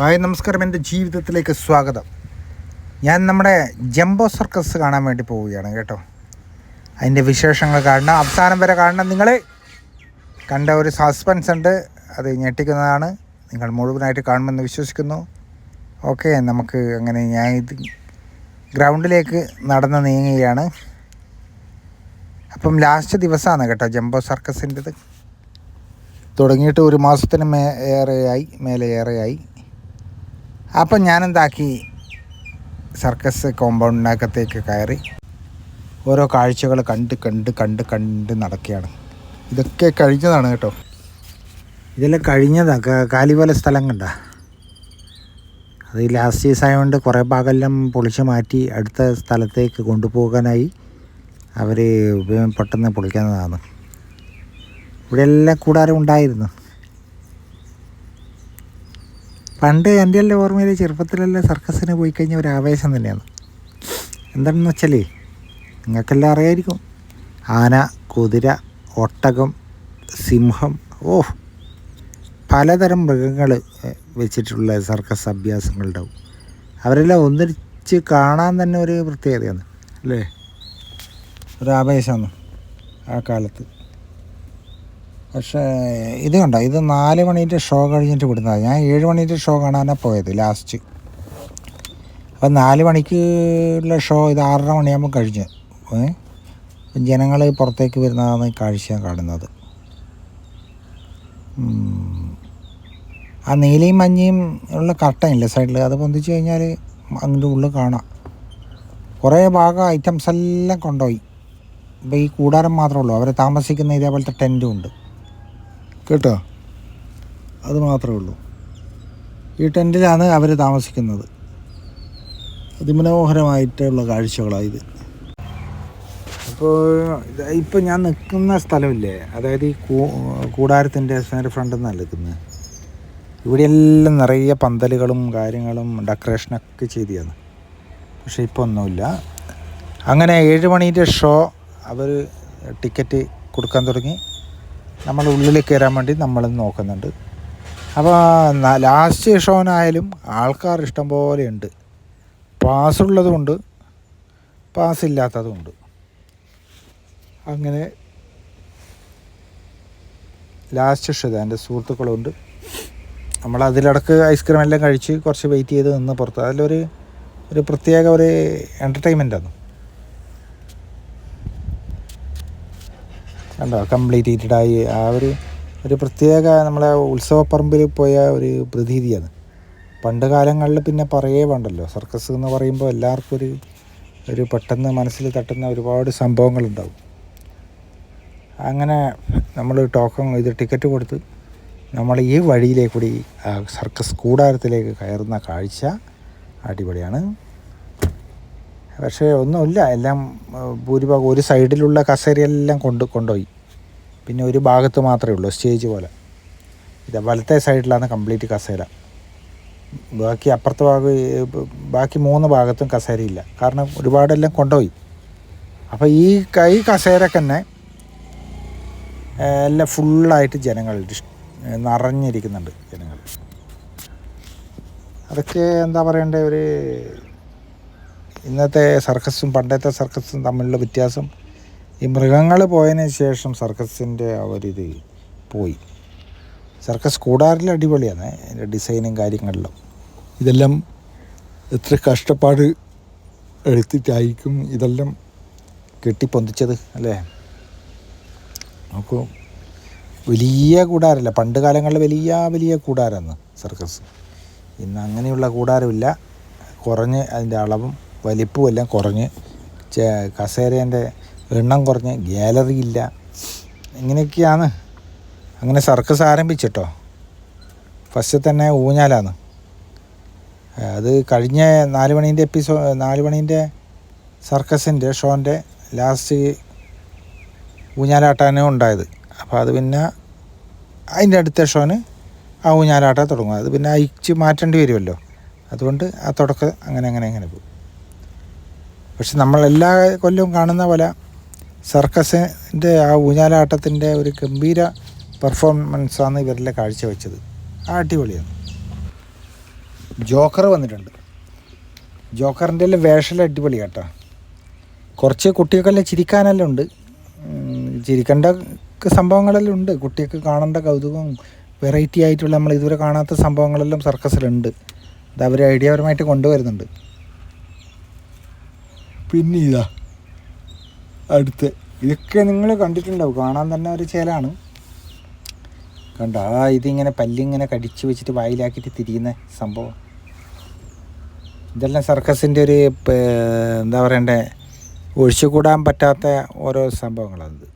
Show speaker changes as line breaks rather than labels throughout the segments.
Hi നമസ്കാരം. എന്റെ ജീവിതത്തിലേക്ക് സ്വാഗതം. ഞാൻ നമ്മുടെ ജംബോ സർക്കസ് കാണാൻ വേണ്ടി പോവുകയാണ് കേട്ടോ. അതിന്റെ വിശേഷങ്ങൾ കാണണം. അവസാനം വരെ കാണണം. നിങ്ങൾ കണ്ട ഒരു സസ്പെൻസ് ഉണ്ട്. അത് ഞെട്ടിക്കുന്നതാണ്. നിങ്ങൾ മുഴുവനായിട്ട് കാണുമെന്ന് വിശ്വസിക്കുന്നു. ഓക്കെ നമുക്ക് അങ്ങനെ ഞാൻ ഇത് ഗ്രൗണ്ടിലേക്ക് നടന്ന് നീങ്ങുകയാണ്. അപ്പം ലാസ്റ്റ് ദിവസമാണ് കേട്ടോ ജംബോ സർക്കസിന്റെത്. തുടങ്ങിയിട്ട് ഒരു മാസത്തിന് മേ ഏറെയായി മേലെ ഏറെയായി അപ്പം ഞാനെന്താക്കി? സർക്കസ് കോമ്പൗണ്ടിനകത്തേക്ക് കയറി ഓരോ കാഴ്ചകൾ കണ്ട് കണ്ട് കണ്ട് കണ്ട് നടക്കുകയാണ്. ഇതൊക്കെ കഴിഞ്ഞതാണ് കേട്ടോ. ഇതെല്ലാം കഴിഞ്ഞതാണ് കാലി പോലെ സ്ഥലം കണ്ട അത് ലാസ്റ്റ് ദിവസമായതുകൊണ്ട് കുറേ ഭാഗമെല്ലാം പൊളിച്ച് മാറ്റി അടുത്ത സ്ഥലത്തേക്ക് കൊണ്ടുപോകാനായി അവർ പെട്ടെന്ന് പൊളിക്കുന്നതാണ് ഇവിടെ എല്ലാം കൂടാരം ഉണ്ടായിരുന്നു. പണ്ട് എന്റെ എല്ലാം ഓർമ്മയിൽ ചെറുപ്പത്തിലെല്ലാം സർക്കസിന് പോയി കഴിഞ്ഞാൽ ഒരു ആവേശം തന്നെയാണ്. എന്താണെന്ന് വെച്ചാൽ നിങ്ങൾക്കെല്ലാം അറിയായിരിക്കും. ആന കുതിര ഒട്ടകം സിംഹം ഓ പലതരം മൃഗങ്ങൾ വെച്ചിട്ടുള്ള സർക്കസ് അഭ്യാസങ്ങളുണ്ടാവും. അവരെല്ലാം ഒന്നിച്ച് കാണാൻ തന്നെ ഒരു പ്രത്യേകതയാണ് അല്ലേ? ഒരു ആവേശമാണ് ആ കാലത്ത്. പക്ഷേ ഇത് കണ്ടോ? ഇത് നാല് മണീന്റെ ഷോ കഴിഞ്ഞിട്ട് വിടുന്നതാണ് ഞാൻ ഏഴ് മണീന്റെ ഷോ കാണാനാണ് പോയത് ലാസ്റ്റ്. അപ്പം നാല് മണിക്ക് ഉള്ള ഷോ ഇത് ആറര മണിയാകുമ്പോൾ കഴിഞ്ഞ്. ജനങ്ങൾ പുറത്തേക്ക് വരുന്നതാണ് കാഴ്ച കാണുന്നത്. ആ നീലയും മഞ്ഞയും ഉള്ള കട്ടയില്ലേ സൈഡിൽ അത് പൊന്തിച്ച് കഴിഞ്ഞാൽ അതിന്റെ ഉള്ളിൽ കാണാം. കുറേ ഭാഗം ഐറ്റംസ് എല്ലാം കൊണ്ടുപോയി. ഇപ്പോൾ ഈ കൂടാരം മാത്രമേ ഉള്ളൂ. അവർ താമസിക്കുന്ന ഇതേപോലത്തെ ടെന്റും ഉണ്ട്. കേട്ടോ? അത് മാത്രമേ ഉള്ളൂ. ഈ ടെന്റിലാണ് അവർ താമസിക്കുന്നത്. അതിമനോഹരമായിട്ടുള്ള കാഴ്ചകളാണ് ഇത്. അപ്പോൾ ഇപ്പോൾ ഞാൻ നിൽക്കുന്ന സ്ഥലമില്ലേ? അതായത് ഈ കൂടാരത്തിന്റെ നേരെ ഫ്രണ്ടിൽ നിന്നല്ല നിൽക്കുന്നത് ഇവിടെയെല്ലാം നിറയെ പന്തലുകളും കാര്യങ്ങളും ഡെക്കറേഷനൊക്കെ ചെയ്തതാണ്. പക്ഷേ ഇപ്പോൾ ഒന്നുമില്ല അങ്ങനെ ഏഴ് മണീന്റെ ഷോ അവർ ടിക്കറ്റ് കൊടുക്കാൻ തുടങ്ങി. നമ്മൾ ഉള്ളിൽ കയറാൻ വേണ്ടി നമ്മൾ നോക്കുന്നുണ്ട്. അപ്പോൾ ലാസ്റ്റ് ഷോനായാലും ആൾക്കാർ ഇഷ്ടം പോലെ ഉണ്ട്. പാസ് ഉള്ളതുകൊണ്ട് പാസ് ഇല്ലാത്തതുമുണ്ട്. അങ്ങനെ ലാസ്റ്റ് ഷോ എന്റെ സുഹൃത്തുക്കളുണ്ട്. നമ്മൾ അതിലടക്ക് ഐസ്ക്രീം എല്ലാം കഴിച്ച് കുറച്ച് വെയിറ്റ് ചെയ്ത് നിന്ന് പുറത്ത്. അതിലൊരു ഒരു പ്രത്യേക ഒരു എന്റർടൈൻമെന്റാണ് കണ്ടോ കംപ്ലീറ്റ് ചെയ്തിട്ടായി ആ ഒരു ഒരു പ്രത്യേക നമ്മളെ ഉത്സവപ്പറമ്പിൽ പോയ ഒരു പ്രതീതിയാണ്. പണ്ട് കാലങ്ങളിൽ പിന്നെ പറയേ വേണ്ടല്ലോ. സർക്കസ് എന്ന് പറയുമ്പോൾ എല്ലാവർക്കും ഒരു ഒരു പെട്ടെന്ന് മനസ്സിൽ തട്ടുന്ന ഒരുപാട് സംഭവങ്ങളുണ്ടാവും. അങ്ങനെ നമ്മൾ ടോക്കൺ ഇത് ടിക്കറ്റ് കൊടുത്ത് നമ്മൾ ഈ വഴിയിലേക്കൂടി സർക്കസ് കൂടാരത്തിലേക്ക് കയറുന്ന കാഴ്ച അടിപൊളിയാണ്. പക്ഷേ ഒന്നുമില്ല. എല്ലാം ഭൂരിഭാഗം ഒരു സൈഡിലുള്ള കസേരയെല്ലാം കൊണ്ട് കൊണ്ടുപോയി. പിന്നെ ഒരു ഭാഗത്ത് മാത്രമേ ഉള്ളൂ സ്റ്റേജ് പോലെ. ഇത് വലത്തെ സൈഡിലാണ് കംപ്ലീറ്റ് കസേര. ബാക്കി അപ്പുറത്തെ ഭാഗം ബാക്കി മൂന്ന് ഭാഗത്തും കസേരയില്ല. കാരണം ഒരുപാടെല്ലാം കൊണ്ടുപോയി. അപ്പോൾ ഈ കൈ കസേര തന്നെ എല്ലാം ഫുള്ളായിട്ട് ജനങ്ങൾ നിറഞ്ഞിരിക്കുന്നുണ്ട് ജനങ്ങൾ. അതൊക്കെ എന്താ പറയണ്ടേ ഒരു ഇന്നത്തെ സർക്കസും പണ്ടത്തെ സർക്കസും തമ്മിലുള്ള വ്യത്യാസം ഈ മൃഗങ്ങൾ പോയതിന് ശേഷം സർക്കസിന്റെ ആ ഒരിത് പോയി. സർക്കസ് കൂടാറിൽ അടിപൊളിയാണ് അതിന്റെ ഡിസൈനും കാര്യങ്ങളിലും. ഇതെല്ലാം എത്ര കഷ്ടപ്പാട് എടുത്തിട്ടായിരിക്കും ഇതെല്ലാം കെട്ടിപ്പൊന്തിച്ചത് അല്ലേ? നോക്കൂ വലിയ കൂടാരല്ല പണ്ട് കാലങ്ങളിൽ വലിയ വലിയ കൂടാരാണ് സർക്കസ്. ഇന്ന് അങ്ങനെയുള്ള കൂടാരമില്ല കുറഞ്ഞ് അതിന്റെ അളവും വലിപ്പവും എല്ലാം കുറഞ്ഞ് കസേരേന്റെ എണ്ണം കുറഞ്ഞ് ഗ്യാലറി ഇല്ല ഇങ്ങനെയൊക്കെയാണ്. അങ്ങനെ സർക്കസ് ആരംഭിച്ചിട്ടോ? ഫസ്റ്റ് തന്നെ ഊഞ്ഞാലാണ്. അത് കഴിഞ്ഞ നാല് മണീന്റെ എപ്പിസോ നാല് മണീന്റെ സർക്കസിന്റെ ഷോന്റെ ലാസ്റ്റ് ഊഞ്ഞാലാട്ടാനും ഉണ്ടായത്. അപ്പോൾ അത് പിന്നെ അതിന്റെ അടുത്ത ഷോന് ആ ഊഞ്ഞാലാട്ട തുടങ്ങും. അത് പിന്നെ അയച്ച് മാറ്റേണ്ടി വരുമല്ലോ. അതുകൊണ്ട് ആ തുടക്കം അങ്ങനെ അങ്ങനെ അങ്ങനെ പോകും. പക്ഷെ നമ്മൾ എല്ലാ കൊല്ലവും കാണുന്ന പോലെ സർക്കസിന്റെ ആ ഊഞ്ഞാലാട്ടത്തിന്റെ ഒരു ഗംഭീര പെർഫോമൻസാണ് ഇവരിലെ കാഴ്ചവെച്ചത്. ആ അടിപൊളിയാണ്. ജോക്കർ വന്നിട്ടുണ്ട്. ജോക്കറിന്റെ എല്ലാം വേഷമല്ല അടിപൊളി കേട്ടോ. കുറച്ച് കുട്ടികൾക്കെല്ലാം ചിരിക്കാനെല്ലാം ഉണ്ട്. ചിരിക്കേണ്ട സംഭവങ്ങളെല്ലാം ഉണ്ട്. കുട്ടികൾക്ക് കാണേണ്ട കൗതുകവും വെറൈറ്റി ആയിട്ടുള്ള നമ്മൾ ഇതുവരെ കാണാത്ത സംഭവങ്ങളെല്ലാം സർക്കസിലുണ്ട്. അത് അവർ ഐഡിയാപരമായിട്ട് കൊണ്ടുവരുന്നുണ്ട്. പിന്നെ ഇതാ അടുത്ത്. ഇതൊക്കെ നിങ്ങൾ കണ്ടിട്ടുണ്ടാവും. കാണാൻ തന്നെ ഒരു ചേലാണ്. കണ്ട? ആ ഇതിങ്ങനെ പല്ലിങ്ങനെ കടിച്ചു വെച്ചിട്ട് വായിലാക്കിയിട്ട് തിരിയുന്ന സംഭവം. ഇതെല്ലാം സർക്കസിന്റെ ഒരു എന്താ പറയണ്ടേ? ഒഴിച്ചുകൂടാൻ പറ്റാത്ത ഓരോ സംഭവങ്ങളാണിത്.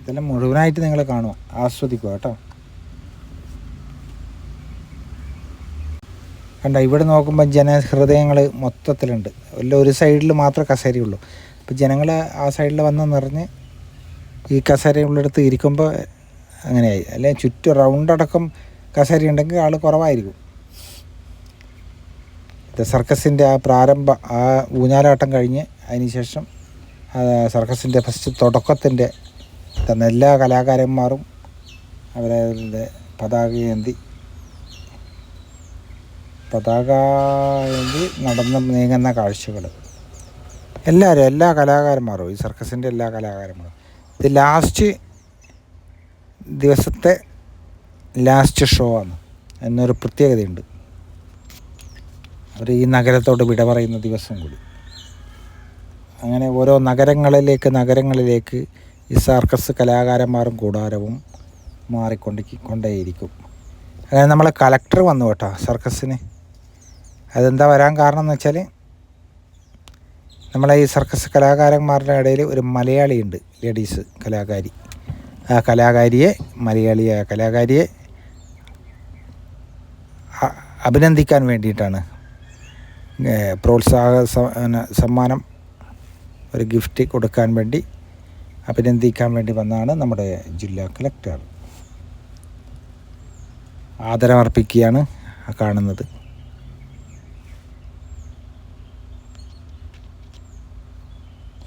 ഇതെല്ലാം മുഴുവനായിട്ട് നിങ്ങൾ കാണുക. ആസ്വദിക്കുക കേട്ടോ. കണ്ട ഇവിടെ നോക്കുമ്പോൾ ജനഹൃദയങ്ങൾ മൊത്തത്തിലുണ്ട്. വല്ല ഒരു സൈഡിൽ മാത്രമേ കസേരയുള്ളൂ. അപ്പോൾ ജനങ്ങൾ ആ സൈഡിൽ വന്ന് നിറഞ്ഞ് ഈ കസേര ഉള്ളിടത്ത് ഇരിക്കുമ്പോൾ അങ്ങനെയായി. അല്ലെ ചുറ്റും റൗണ്ടടക്കം കസേര ഉണ്ടെങ്കിൽ ആൾ കുറവായിരിക്കും. ഇത് സർക്കസിന്റെ ആ പ്രാരംഭ ആ ഊഞ്ഞാലാട്ടം കഴിഞ്ഞ് അതിനുശേഷം സർക്കസിന്റെ ഫസ്റ്റ് തുടക്കത്തിന്റെ തന്ന എല്ലാ കലാകാരന്മാരും അവരവരുടെ പതാക ഏന്തി പതാക ഏന്തി നടന്ന് നീങ്ങുന്ന കാഴ്ചകൾ. എല്ലാവരും എല്ലാ കലാകാരന്മാരും ഈ സർക്കസിന്റെ എല്ലാ കലാകാരന്മാരും. ഇത് ലാസ്റ്റ് ദിവസത്തെ ലാസ്റ്റ് ഷോ ആണ്. എന്നൊരു പ്രത്യേകതയുണ്ട്. അവർ ഈ നഗരത്തോട് വിട പറയുന്ന ദിവസം കൂടി. അങ്ങനെ ഓരോ നഗരങ്ങളിലേക്ക് നഗരങ്ങളിലേക്ക് ഈ സർക്കസ് കലാകാരന്മാരും കൂടാരവും മാറിക്കൊണ്ടിരിക്കും കൊണ്ടേയിരിക്കും. അങ്ങനെ നമ്മളെ കലക്ടർ വന്നു കേട്ടോ സർക്കസിന്. അതെന്താ വരാൻ കാരണം എന്ന് വെച്ചാൽ നമ്മളെ ഈ സർക്കസ് കലാകാരന്മാരുടെ ഇടയിൽ ഒരു മലയാളിയുണ്ട് ലേഡീസ് കലാകാരി. ആ കലാകാരിയെ മലയാളിയായ കലാകാരിയെ അഭിനന്ദിക്കാൻ വേണ്ടിയിട്ടാണ്. പ്രോത്സാഹ സമ്മാനം ഒരു ഗിഫ്റ്റ് കൊടുക്കാൻ വേണ്ടി അഭിനന്ദിക്കാൻ വേണ്ടി വന്നാണ് നമ്മുടെ ജില്ലാ കളക്ടർ. ആദരമർപ്പിക്കുകയാണ് കാണുന്നത്.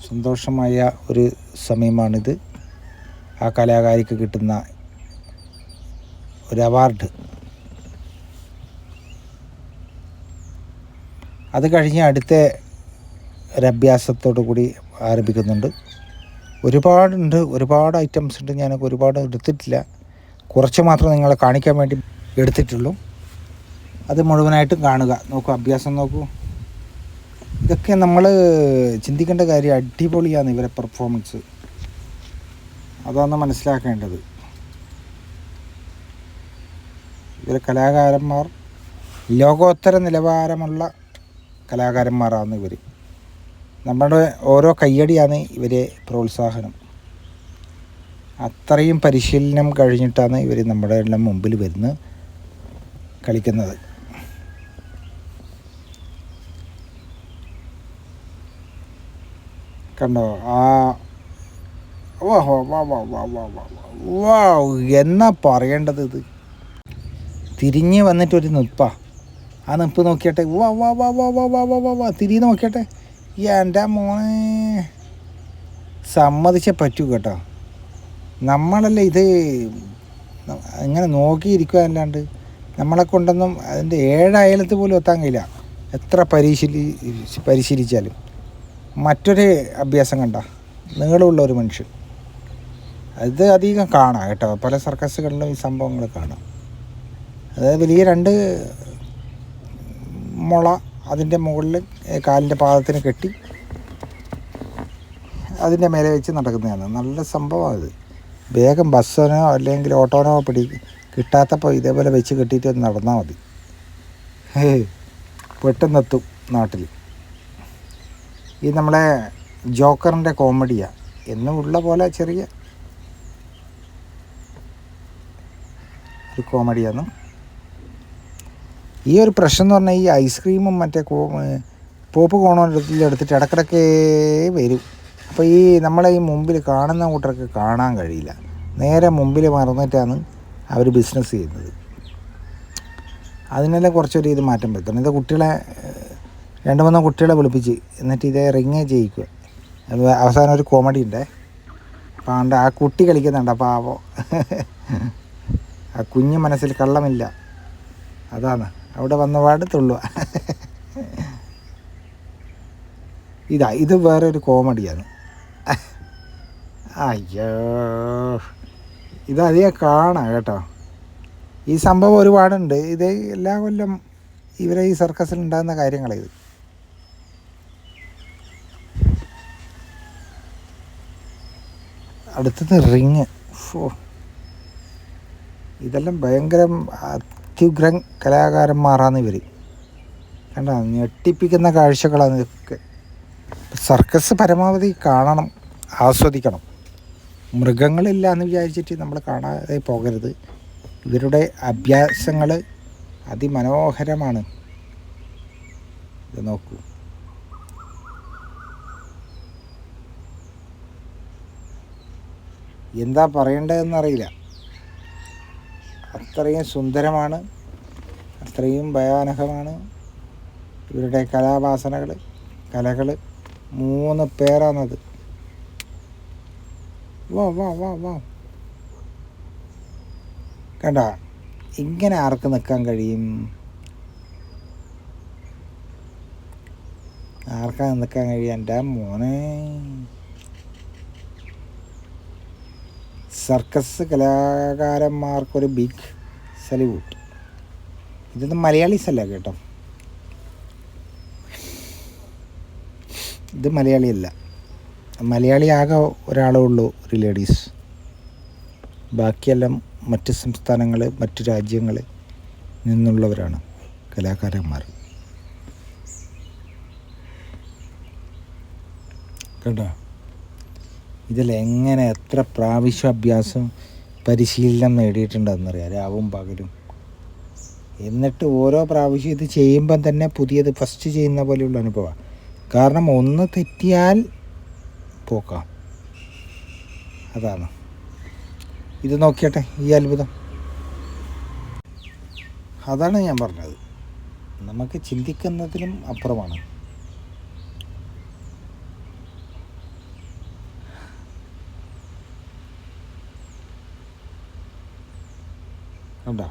സന്തോഷമായ ഒരു സമയമാണിത്. ആ കലാകാരിക്ക് കിട്ടുന്ന ഒരു അവാർഡ്. അത് കഴിഞ്ഞ് അടുത്ത ഒരഭ്യാസത്തോടു കൂടി ആരംഭിക്കുന്നുണ്ട്. ഒരുപാടുണ്ട് ഒരുപാട് ഐറ്റംസ് ഉണ്ട്. ഞാനൊക്കെ ഒരുപാട് എടുത്തിട്ടില്ല. കുറച്ച് മാത്രം നിങ്ങളെ കാണിക്കാൻ വേണ്ടി എടുത്തിട്ടുള്ളൂ. അത് മുഴുവനായിട്ടും കാണുക. നോക്കൂ അഭ്യാസം നോക്കൂ. ഇതൊക്കെ നമ്മൾ ചിന്തിക്കേണ്ട കാര്യം അടിപൊളിയാണ് ഇവരെ പെർഫോമൻസ് അതാണ് മനസ്സിലാക്കേണ്ടത്. ഇവരെ കലാകാരന്മാർ ലോകോത്തര നിലവാരമുള്ള കലാകാരന്മാരാണ് ഇവർ നമ്മുടെ ഓരോ കയ്യടിയാണ് ഇവരെ പ്രോത്സാഹനം. അത്രയും പരിശീലനം കഴിഞ്ഞിട്ടാണ് ഇവർ നമ്മുടെ എല്ലാം മുമ്പിൽ വരുന്നത് കളിക്കുന്നത്. കണ്ടോ ആ വാ വാ വാ വാ വാ വാ വാ എന്നാ പറയേണ്ടത് ഇത് തിരിഞ്ഞ് വന്നിട്ടൊരു നിപ്പ ആ നിപ്പ് നോക്കിയട്ടെ വാ വാ വാ വാ വാ വാ വാ വാ വാ തിരി നോക്കിയട്ടെ എന്റെ മോനെ സമ്മതിച്ചേ പറ്റൂ കേട്ടോ നമ്മളല്ലേ ഇത് ഇങ്ങനെ നോക്കിയിരിക്കുക അല്ലാണ്ട് നമ്മളെ കൊണ്ടൊന്നും അതിന്റെ ഏഴയലത്ത് പോലും എത്താൻ കഴിയില്ല എത്ര പരിശീലി പരിശീലിച്ചാലും മറ്റൊരു അഭ്യാസം കണ്ട. നീളമുള്ള ഒരു മനുഷ്യൻ. അത് അധികം കാണാം കേട്ടോ. പല സർക്കസുകളിലും ഈ സംഭവങ്ങൾ കാണാം. അതായത് വലിയ രണ്ട് മുള അതിന്റെ മുകളിൽ കാലിന്റെ പാദത്തിന് കെട്ടി അതിന്റെ മേലെ വെച്ച് നടക്കുന്നതാണ്. നല്ല സംഭവമാണ് ഇത് വേഗം ബസ്സിനോ അല്ലെങ്കിൽ ഓട്ടോനോ പിടി കിട്ടാത്തപ്പോൾ ഇതേപോലെ വെച്ച് കെട്ടിയിട്ട് നടന്നാൽ മതി. പെട്ടെന്നെത്തും നാട്ടിൽ. ഈ നമ്മളെ ജോക്കറിന്റെ കോമഡിയാണ് എന്നും ഉള്ള പോലെ ചെറിയ ഒരു കോമഡിയാണ് ഈ ഒരു പ്രശ്നം എന്ന് പറഞ്ഞാൽ ഈ ഐസ്ക്രീമും മറ്റേ കോ പോപ്പ് കോണോലെടുത്തിട്ട് ഇടക്കിടക്കേ വരും. അപ്പോൾ ഈ നമ്മളെ ഈ മുമ്പിൽ കാണുന്ന കൂട്ടർക്ക് കാണാൻ കഴിയില്ല. നേരെ മുമ്പിൽ മറന്നിട്ടാണ് അവർ ബിസിനസ് ചെയ്യുന്നത്. അതിനെല്ലാം കുറച്ചൊരു ഇത് മാറ്റം വരുത്തണം. ഇത് കുട്ടികളെ രണ്ട് മൂന്ന് കുട്ടികളെ വിളിപ്പിച്ച് എന്നിട്ട് ഇതേ റിങ് ചെയ്യിക്കുക അവസാനം ഒരു കോമഡി ഉണ്ട് പാണ്ട ആ കുട്ടി കളിക്കുന്നുണ്ട് പാവോ ആ കുഞ്ഞു മനസ്സിൽ കള്ളമില്ല. അതാണ്. അവിടെ വന്ന തുള്ളുക ഇതാ ഇത് വേറെ ഒരു കോമഡിയാണ് അയ്യോ. ഇത് അധികം കാണാം കേട്ടോ. ഈ സംഭവം ഒരുപാടുണ്ട്. ഇത് എല്ലാ കൊല്ലം ഇവരെ ഈ സർക്കസിൽ ഉണ്ടാകുന്ന കാര്യങ്ങളാണ് ഇത്. അടുത്തത് റിങ്. ഫോ. ഇതെല്ലാം ഭയങ്കര അത്യുഗ്ര കലാകാരന്മാരാണ് ഇവർ കണ്ട ഞെട്ടിപ്പിക്കുന്ന കാഴ്ചകളാണ് ഇതൊക്കെ. സർക്കസ് പരമാവധി കാണണം ആസ്വദിക്കണം. മൃഗങ്ങളില്ല എന്ന് വിചാരിച്ചിട്ട് നമ്മൾ കാണാതെ പോകരുത്. ഇവരുടെ അഭ്യാസങ്ങൾ അതിമനോഹരമാണ്. ഇത് നോക്കൂ. എന്താ പറയേണ്ടതെന്നറിയില്ല. അത്രയും സുന്ദരമാണ് അത്രയും ഭയാനകമാണ് ഇവരുടെ കലാവാസനകൾ കലകൾ മൂന്ന് പേരാണത്. വാ വാ വാ വാ. കണ്ട? ഇങ്ങനെ ആർക്ക് നിൽക്കാൻ കഴിയും? ആർക്കാ നിൽക്കാൻ കഴിയാന്റെ മോനെ. സർക്കസ് കലാകാരന്മാർക്കൊരു ബിഗ് സല്യൂട്ട് ഇതൊന്നും മലയാളീസ് അല്ല കേട്ടോ. ഇത് മലയാളിയല്ല മലയാളി ആകെ ഒരാളേ ഉള്ളൂ ഒരു ലേഡീസ് ബാക്കിയെല്ലാം മറ്റ് സംസ്ഥാനങ്ങൾ മറ്റ് രാജ്യങ്ങൾ നിന്നുള്ളവരാണ് കലാകാരന്മാർ. കേട്ടോ? ഇതിൽ എങ്ങനെ എത്ര പ്രാവശ്യം അഭ്യാസം പരിശീലനം നേടിയിട്ടുണ്ടെന്നറിയാം. രാവും പകലും. എന്നിട്ട് ഓരോ പ്രാവശ്യം ഇത് ചെയ്യുമ്പം തന്നെ പുതിയത് ഫസ്റ്റ് ചെയ്യുന്ന പോലെയുള്ള അനുഭവമാണ്. കാരണം ഒന്ന് തെറ്റിയാൽ പോക്കാം. അതാണ്. ഇത് നോക്കിയട്ടെ ഈ അത്ഭുതം. അതാണ് ഞാൻ പറഞ്ഞത്. നമുക്ക് ചിന്തിക്കുന്നതിലും അപ്പുറമാണ്. കണ്ടോ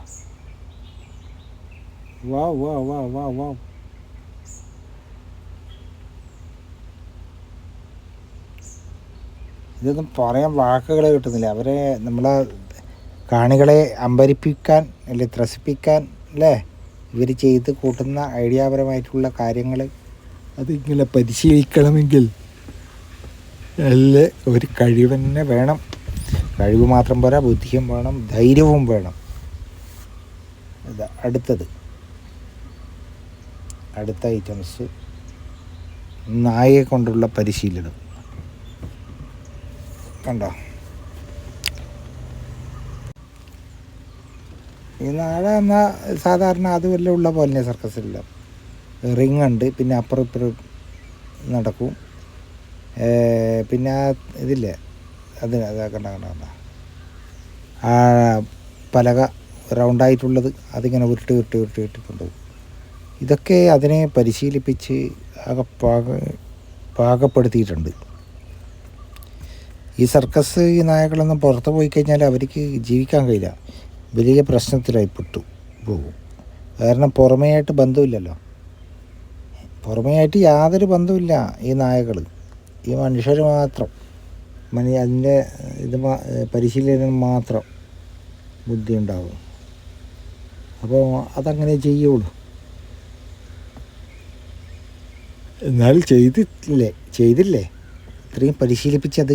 വാ വാ വാ വാ വാ. ഇതൊന്നും പറയാൻ വാക്കുകൾ കിട്ടുന്നില്ല. അവരെ നമ്മളെ കാണികളെ അമ്പരിപ്പിക്കാൻ അല്ലെ ത്രസിപ്പിക്കാൻ അല്ലേ? ഇവർ ചെയ്ത് കൂട്ടുന്ന ഐഡിയാപരമായിട്ടുള്ള കാര്യങ്ങൾ അതിങ്ങനെ പരിശീലിക്കണമെങ്കിൽ നല്ല ഒരു കഴിവ് തന്നെ വേണം. കഴിവ് മാത്രം പോരാ ബുദ്ധിയും വേണം ധൈര്യവും വേണം. ഇത് അടുത്തത്. അടുത്ത ഐറ്റംസ് നായയെ കൊണ്ടുള്ള പരിശീലനം. കണ്ടോ? ഈ നാട എന്നാൽ സാധാരണ അതുവല്ല ഉള്ള പോലെ സർക്കസില്ല റിങ് ഉണ്ട് പിന്നെ അപ്പുറം ഇപ്പുറം നടക്കും. പിന്നെ ഇതില്ലേ? അതിന് അതാ കണ്ട കണ്ട കണ്ട. ആ പലക റൗണ്ടായിട്ടുള്ളത് അതിങ്ങനെ ഉരുട്ടി ഉരുട്ടി ഉരുട്ടി ഉരുട്ടി കൊണ്ടുപോകും. ഇതൊക്കെ അതിനെ പരിശീലിപ്പിച്ച് ആകെ പാക പാകപ്പെടുത്തിയിട്ടുണ്ട്. ഈ സർക്കസ് ഈ നായകളൊന്നും പുറത്ത് പോയി കഴിഞ്ഞാൽ അവർക്ക് ജീവിക്കാൻ കഴിയില്ല. വലിയ പ്രശ്നത്തിലായി പെട്ടു പോകും. കാരണം പുറമേയായിട്ട് ബന്ധമില്ലല്ലോ. പുറമേയായിട്ട് യാതൊരു ബന്ധമില്ല ഈ നായകൾ. ഈ മനുഷ്യർ മാത്രം. മനി അതിന്റെ ഇത് പരിശീലനം മാത്രം ബുദ്ധി ഉണ്ടാവും അപ്പോൾ അതങ്ങനെ ചെയ്യുള്ളൂ. എന്നാൽ ചെയ്തില്ലേ ചെയ്തില്ലേ? ഇത്രയും പരിശീലിപ്പിച്ച് അത്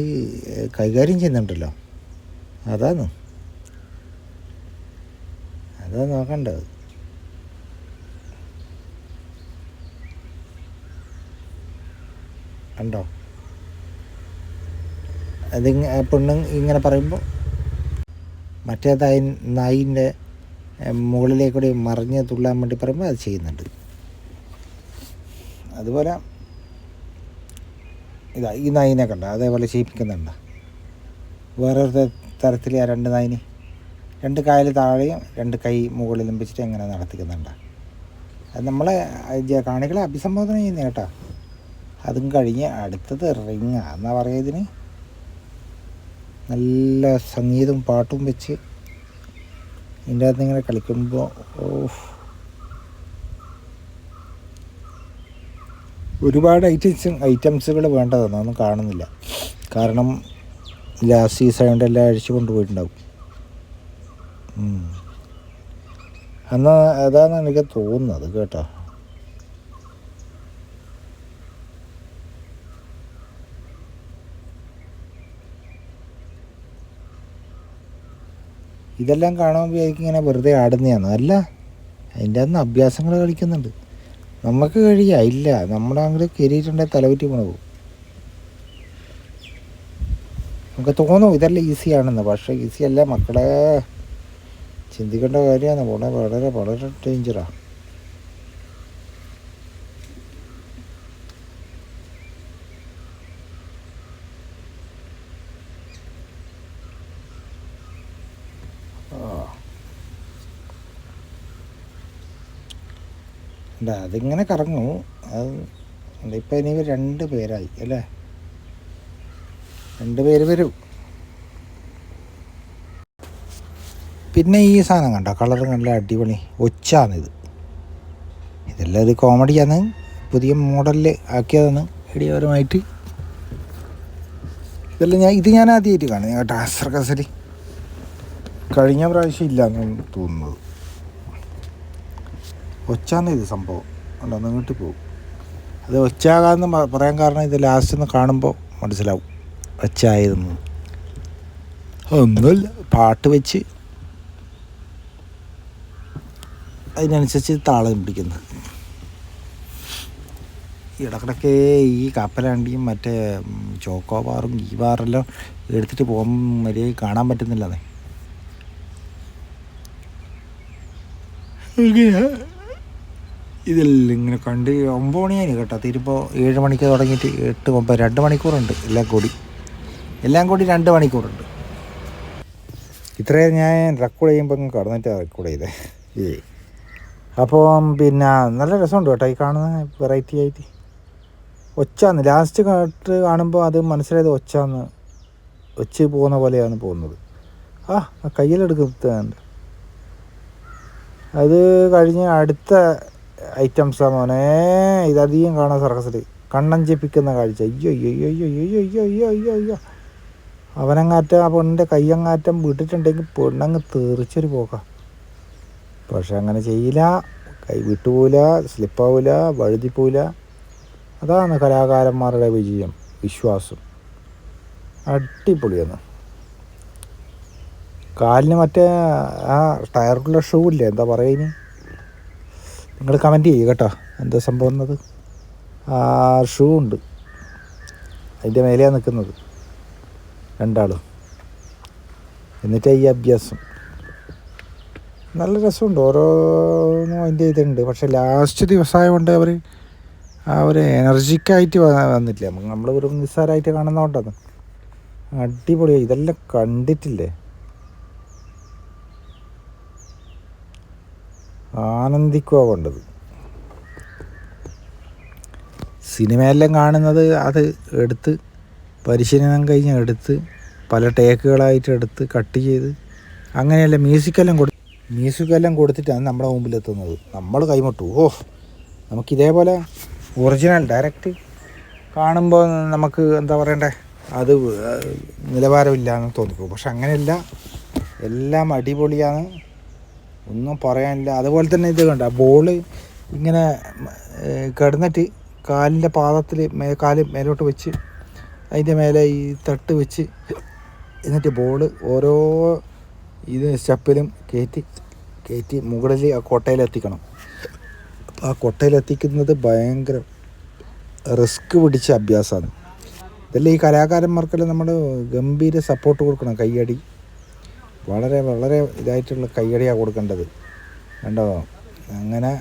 കൈകാര്യം ചെയ്യുന്നുണ്ടല്ലോ. അതാണ്. അതാ നോക്കണ്ടത്. കണ്ടോ? അതിങ്ങ പെണ്ണ് ഇങ്ങനെ പറയുമ്പോൾ മറ്റേതായി നായിന്റെ മുകളിലേക്കൂടി മറിഞ്ഞ് തുള്ളാൻ വേണ്ടി പറയുമ്പോൾ അത് ചെയ്യുന്നുണ്ട്. അതുപോലെ ഇതാ ഈ നായിനെ കണ്ട അതേപോലെ ചെയ്യിപ്പിക്കുന്നുണ്ട. വേറൊരു തരത്തിൽ ആ രണ്ട് നായിന് രണ്ട് കായൽ താഴെയും രണ്ട് കൈ മുകളിലും വെച്ചിട്ട് അങ്ങനെ നടത്തിക്കുന്നുണ്ട്. അത് നമ്മളെ കാണികളെ അഭിസംബോധന ചെയ്യുന്ന കേട്ടോ. അതും കഴിഞ്ഞ് അടുത്തത് റിങ്ങാ എന്നാ പറയുന്നതിന് നല്ല സംഗീതവും പാട്ടും വെച്ച് ഇതിന്റെ അകത്ത് ഇങ്ങനെ കളിക്കുമ്പോൾ ഓ ഒരുപാട് ഐറ്റംസ് ഐറ്റംസുകൾ വേണ്ടതാണ് ഒന്നും കാണുന്നില്ല. കാരണം ലാസ്റ്റ് സീസൺ ആയതുകൊണ്ട് എല്ലാം അഴിച്ചു കൊണ്ടുപോയിട്ടുണ്ടാവും. അന്ന് അതാണ് എനിക്ക് തോന്നുന്നത് കേട്ടോ. ഇതെല്ലാം കാണുമ്പോൾ ഇങ്ങനെ വെറുതെ ആടുന്നതാണ് അല്ല അതിന്റെ അന്ന് അഭ്യാസങ്ങൾ കളിക്കുന്നുണ്ട്. നമുക്ക് കഴിയുക ഇല്ല. നമ്മളങ്ങോട്ട് കയറിയിട്ടുണ്ടെങ്കിൽ തലവറ്റി പോണ പോകും നമുക്ക് തോന്നും ഇതെല്ലാം ഈസിയാണെന്ന് പക്ഷേ ഈസി അല്ല. മക്കളെ ചിന്തിക്കേണ്ട കാര്യമാണ്. വളരെ വളരെ വളരെ ഡേഞ്ചറാണ് അല്ല അതിങ്ങനെ കറങ്ങും. അത് ഇപ്പം ഇനി രണ്ട് പേരായി അല്ലേ? രണ്ട് പേര് വരും. പിന്നെ ഈ സാധനം കണ്ടോ? കളർ നല്ല അടിപൊളി. ഒച്ചാണിത്. ഇതെല്ലാം ഒരു കോമഡിയാണ് പുതിയ മോഡലിൽ ആക്കിയതാണ് ഐഡിയപരമായിട്ട് ഇതെല്ലാം ഞാൻ ഇത് ഞാൻ ആദ്യമായിട്ട് കാണുന്നത് കേട്ടോ സർക്കസിൽ കഴിഞ്ഞ പ്രാവശ്യം ഇല്ലാന്ന് തോന്നുന്നത്. ഒച്ചാന്ന് ഇത് സംഭവം. അല്ല നീട്ടി പോകും. അത് ഒച്ചാകാന്ന് പറയാൻ കാരണം ഇത് ലാസ്റ്റ് ഒന്ന് കാണുമ്പോൾ മനസ്സിലാവും. ഒച്ചായിരുന്നു. ഒന്നുമില്ല. പാട്ട് വെച്ച് അതിനനുസരിച്ച് താളം പിടിക്കുന്നത്. ഇടക്കിടക്ക് ഈ കപ്പലാണ്ടിയും മറ്റേ ചോക്കോ ബാറും ഈ ബാറെല്ലാം എടുത്തിട്ട് പോകാൻ മര്യാദ കാണാൻ പറ്റുന്നില്ല പറ്റുന്നില്ലതേ ഇതെല്ലാം ഇങ്ങനെ കണ്ട് ഒമ്പത് മണിയായി കേട്ടോ. തീരുമ്പോൾ ഏഴ് മണിക്ക് തുടങ്ങിയിട്ട് എട്ട് ഒമ്പത് രണ്ട് മണിക്കൂറുണ്ട് എല്ലാം കൂടി. എല്ലാം കൂടി രണ്ട് മണിക്കൂറുണ്ട്. ഇത്രയും ഞാൻ റെക്കോർഡ് ചെയ്യുമ്പോൾ കടന്നിട്ട് റെക്കോർഡ് ചെയ്തേ. ഏ അപ്പോൾ പിന്നെ നല്ല രസമുണ്ട് കേട്ടോ ഈ കാണുന്ന വെറൈറ്റി ആയിട്ട്. ഒച്ചാന്ന്. ലാസ്റ്റ് കേട്ട് കാണുമ്പോൾ അത് മനസ്സിലായത് ഒച്ചാന്ന്. ഒച്ച് പോകുന്ന പോലെയാണ് പോകുന്നത്. ആ കയ്യിലെടുക്കുന്നുണ്ട് അത് കഴിഞ്ഞ് അടുത്ത ഐറ്റംസാണ് മോനെ. ഇതധികം കാണാൻ സർക്കസിൽ. കണ്ണഞ്ചിപ്പിക്കുന്ന കാഴ്ച. അയ്യോ അയ്യോ അയ്യോ അയ്യോ അയ്യോ അയ്യോ അയ്യോ അയ്യോ അവനങ്ങാറ്റം ആ പെണ്ണിന്റെ കയ്യങ്ങാറ്റം വിട്ടിട്ടുണ്ടെങ്കിൽ പെണ്ണങ്ങ് തെറിച്ചൊരു പോക്കാം. പക്ഷെ അങ്ങനെ ചെയ്യില്ല. കൈ വിട്ടുപോല സ്ലിപ്പാവില്ല വഴുതിപ്പോല അതാണ് കലാകാരന്മാരുടെ വിജയം വിശ്വാസം. അടിപൊളിയാണ്. കാലിന് മറ്റേ ആ ടയറുള്ള ഷൂ ഇല്ലേ? എന്താ പറയുക ഇനി? നിങ്ങൾ കമന്റ് ചെയ്യുക കേട്ടോ. എന്താ സംഭവം എന്നത്? ഷൂ ഉണ്ട്. അതിന്റെ മേലെയാണ് നിൽക്കുന്നത്. രണ്ടാളും. എന്നിട്ട് ഈ അഭ്യാസം. നല്ല രസമുണ്ട്. ഓരോന്നും അതിന്റെ ഇതുണ്ട്. പക്ഷെ ലാസ്റ്റ് ദിവസമായതുകൊണ്ട് അവർ ആ ഒരു എനർജിക്കായിട്ട് നമുക്ക് നമ്മൾ വെറും നിസ്സാരമായിട്ട് കാണുന്നതുകൊണ്ടാണ് അടിപൊളിയായി. ഇതെല്ലാം കണ്ടിട്ടില്ലേ? ആനന്ദിക്കുക വേണ്ടത് സിനിമയെല്ലാം കാണുന്നത് അത് എടുത്ത് പരിശീലനം കഴിഞ്ഞ് എടുത്ത് പല ടേക്കുകളായിട്ട് എടുത്ത് കട്ട് ചെയ്ത് അങ്ങനെയല്ല മ്യൂസിക്കെല്ലാം കൊടു മ്യൂസിക്കെല്ലാം കൊടുത്തിട്ടാണ് നമ്മുടെ മുമ്പിലെത്തുന്നത്. നമ്മൾ കൈമുട്ടു. ഓ നമുക്കിതേപോലെ ഒറിജിനൽ ഡയറക്റ്റ് കാണുമ്പോൾ നമുക്ക് എന്താ പറയണ്ടേ? അത് നിലവാരമില്ല എന്ന് തോന്നിപ്പോകും. പക്ഷെ അങ്ങനെയല്ല. എല്ലാം അടിപൊളിയാണ്. ഒന്നും പറയാനില്ല. അതുപോലെ തന്നെ ഇത് കണ്ട ബോൾ ഇങ്ങനെ കിടന്നിട്ട് കാലിന്റെ പാദത്തിൽ മേ കാൽ മേലോട്ട് വെച്ച് അതിന്റെ മേലെ ഈ തട്ട് വെച്ച് എന്നിട്ട് ബോൾ ഓരോ ഇത് സ്റ്റെപ്പിലും കയറ്റി കയറ്റി മുകളിൽ ആ കൊട്ടയിലെത്തിക്കണം അപ്പോൾ ആ കൊട്ടയിലെത്തിക്കുന്നത് ഭയങ്കര റിസ്ക് പിടിച്ച അഭ്യാസമാണ്. ഇതെല്ലാം ഈ കലാകാരന്മാർക്കെല്ലാം നമ്മൾ ഗംഭീര സപ്പോർട്ട് കൊടുക്കണം കയ്യടി. വളരെ വളരെ ഇതായിട്ടുള്ള കൈയടിയാണ് കൊടുക്കേണ്ടത്. കണ്ടോ? അങ്ങനെ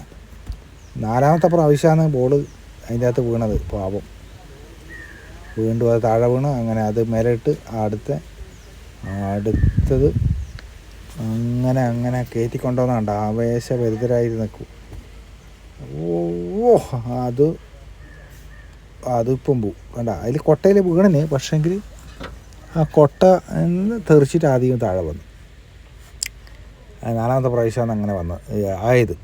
നാലാമത്തെ പ്രാവശ്യമാണ് ബോൾ അതിന്റെ അകത്ത് വീണത് പാപം വീണ്ടും അത് താഴെ വീണ് അങ്ങനെ അത് മേലെ ഇട്ട് അടുത്ത അടുത്തത് അങ്ങനെ അങ്ങനെ കയറ്റിക്കൊണ്ടുവന്ന കണ്ട ആവേശഭരിതരായി നിൽക്കും ഓ അത് അതിപ്പം പോവും വേണ്ട അതിൽ കൊട്ടയിൽ വീണിന് പക്ഷേങ്കിൽ ആ കൊട്ട എന്ന് തെറിച്ചിട്ട് ആദ്യം താഴെ വന്നു. നാലാമത്തെ പ്രാവശ്യമാണ് അങ്ങനെ വന്നത്. ആയത്.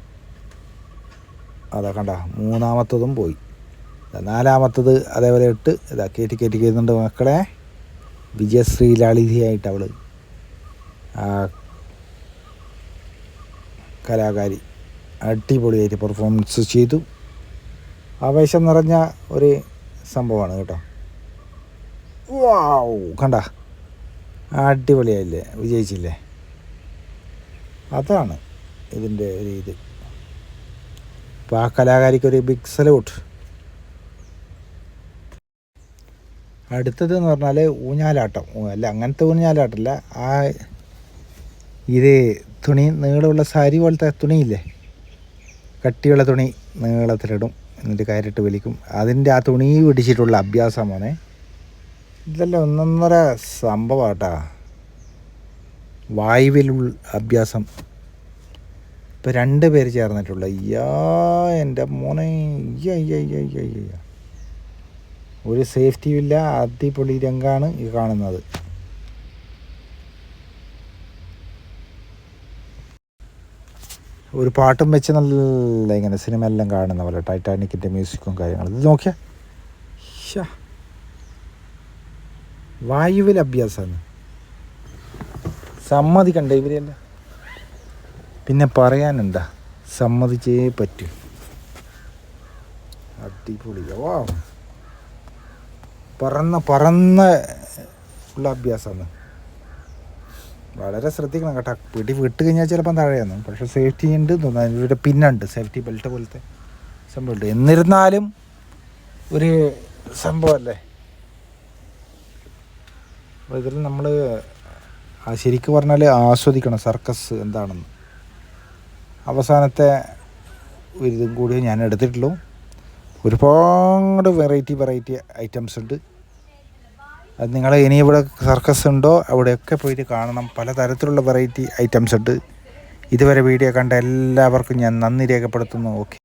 അതാ കണ്ട മൂന്നാമത്തതും പോയി. നാലാമത്തത് അതേപോലെ ഇട്ട് ഇതാ കയറ്റി കയറ്റി കയറുന്നുണ്ട് മക്കളെ. വിജയശ്രീ ലളിതയായിട്ട് അവൾ ആ കലാകാരി. അടിപൊളിയായിട്ട് പെർഫോമൻസ് ചെയ്തു. ആവേശം നിറഞ്ഞ ഒരു സംഭവമാണ് കേട്ടോ. വാ കണ്ട. അടിപൊളിയായില്ലേ? വിജയിച്ചില്ലേ? അതാണ് ഇതിന്റെ ഒരു ഇത് അപ്പോൾ ആ കലാകാരിക്ക് ഒരു ബിഗ് സലൂട്ട് അടുത്തതെന്ന് പറഞ്ഞാൽ ഊഞ്ഞാലാട്ടം. അല്ല അങ്ങനത്തെ ഊഞ്ഞാലാട്ടമല്ല ആ ഇത് തുണി നീളമുള്ള സാരി പോലത്തെ തുണിയില്ലേ? കട്ടിയുള്ള തുണി നീളത്തിലിടും. എന്നിട്ട് കയറിട്ട് വലിക്കും അതിന്റെ ആ തുണി പിടിച്ചിട്ടുള്ള അഭ്യാസമാണ് ഇതല്ല ഒന്നൊന്നര സംഭവമാട്ടാ വായുവിലുള്ള അഭ്യാസം. ഇപ്പം രണ്ട് പേര് ചേർന്നിട്ടുള്ള അയ്യാ എന്റെ മോനെ അയ്യ. ഒരു സേഫ്റ്റിയും ഇല്ല അടിപൊളി രംഗാണ് ഈ കാണുന്നത്. ഒരു പാട്ടും വെച്ച് നല്ല ഇങ്ങനെ സിനിമ എല്ലാം കാണുന്ന പോലെ ടൈറ്റാനിക്കിന്റെ മ്യൂസിക്കും കാര്യങ്ങളും. ഇത് നോക്കിയാ. വായുവിൽ അഭ്യാസമാണ്. സമ്മതിക്കണ്ടേ ഇവരെയല്ല പിന്നെ പറയാനെന്താ? സമ്മതിച്ചേ പറ്റൂ. അടിപൊളി. വാ. പറന്ന പറന്ന ഉള്ള അഭ്യാസമാണ്. വളരെ ശ്രദ്ധിക്കണം കേട്ടോ. പിടി വിട്ട് കഴിഞ്ഞാൽ ചിലപ്പം താഴെയാണ് പക്ഷെ സേഫ്റ്റി ഉണ്ട് തോന്നുന്നു. ഇവിടെ പിന്നുണ്ട്. സേഫ്റ്റി ബെൽറ്റ് പോലത്തെ സംഭവമുണ്ട്. എന്നിരുന്നാലും ഒരു സംഭവമല്ലേ? അപ്പോൾ ഇതിൽ നമ്മൾ ശരിക്കും പറഞ്ഞാൽ ആസ്വദിക്കണം സർക്കസ് എന്താണെന്ന്. അവസാനത്തെ ഒരിതും കൂടി ഞാൻ എടുത്തിട്ടുള്ളൂ. ഒരുപാട് വെറൈറ്റി വെറൈറ്റി ഐറ്റംസ് ഉണ്ട്. അത് നിങ്ങൾ ഇനി ഇവിടെ സർക്കസ് ഉണ്ടോ അവിടെയൊക്കെ പോയിട്ട് കാണണം. പലതരത്തിലുള്ള വെറൈറ്റി ഐറ്റംസ് ഉണ്ട്. ഇതുവരെ വീഡിയോ കണ്ട എല്ലാവർക്കും ഞാൻ നന്ദി രേഖപ്പെടുത്തുന്നു. ഓക്കെ.